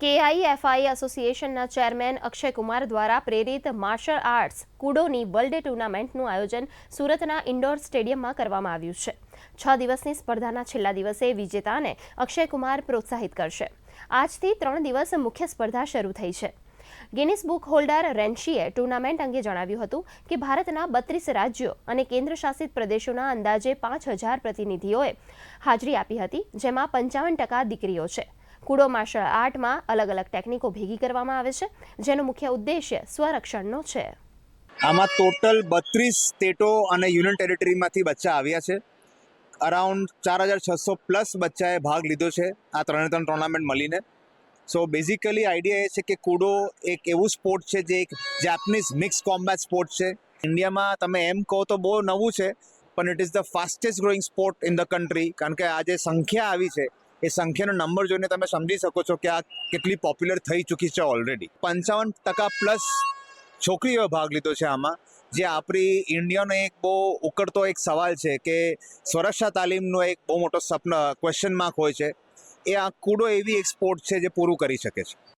કેઆઈએફઆઈ એસોસિએશનના ચેરમેન અક્ષય કુમાર દ્વારા પ્રેરિત માર્શલ આર્ટ્સ કુડોની વર્લ્ડ ટુર્નામેન્ટનું આયોજન સુરતના ઇન્ડોર સ્ટેડિયમમાં કરવામાં આવ્યું છે. છ દિવસની સ્પર્ધાના છેલ્લા દિવસે વિજેતાને અક્ષય કુમાર પ્રોત્સાહિત કરશે. આજથી ત્રણ દિવસ મુખ્ય સ્પર્ધા શરૂ થઈ છે. ગિનિસ બુક હોલ્ડર રેન્શીએ ટુર્નામેન્ટ અંગે જણાવ્યું હતું કે ભારતના બત્રીસ રાજ્યો અને કેન્દ્રશાસિત પ્રદેશોના અંદાજે પાંચ હજાર પ્રતિનિધિઓએ હાજરી આપી હતી, જેમાં પંચાવન ટકા દીકરીઓ છે. કુડો માર્શલ આર્ટમાં અલગ અલગ ટેકનિકો ભેગી કરવામાં આવે છે, જેનો મુખ્ય ઉદ્દેશ્ય સ્વરક્ષણનો છે. આમાં ટોટલ બત્રીસ સ્ટેટો અને યુનિયન ટેરિટરીમાંથી બચ્ચા આવ્યા છે. અરાઉન્ડ ચાર હજાર છસો પ્લસ બચ્ચાએ ભાગ લીધો છે, આ ત્રણે ત્રણ ટુર્નામેન્ટ મળીને. સો બેઝિકલી આઈડિયા એ છે કે કુડો એક એવું સ્પોર્ટ છે જે એક જાપનીઝ મિક્સ કોમ્બેટ સ્પોર્ટ છે. ઇન્ડિયામાં તમે એમ કહો તો બહુ નવું છે, પણ it is the fastest growing sport in the country કારણ કે આ જે સંખ્યા આવી છે. એ સંખ્યાનો નંબર જોઈને તમે સમજી શકો છો કે આ કેટલી પોપ્યુલર થઈ ચૂકી છે ઓલરેડી પંચાવન ટકા પ્લસ છોકરીઓએ ભાગ લીધો છે આમાં. જે આપણી ઇન્ડિયાનો એક બહુ ઉકળતો એક સવાલ છે કે સુરક્ષા તાલીમનો એક બહુ મોટો સપન ક્વેશ્ચન માર્ક હોય છે. એ આ કૂડો એવી એક સ્પોર્ટ છે જે પૂરું કરી શકે છે.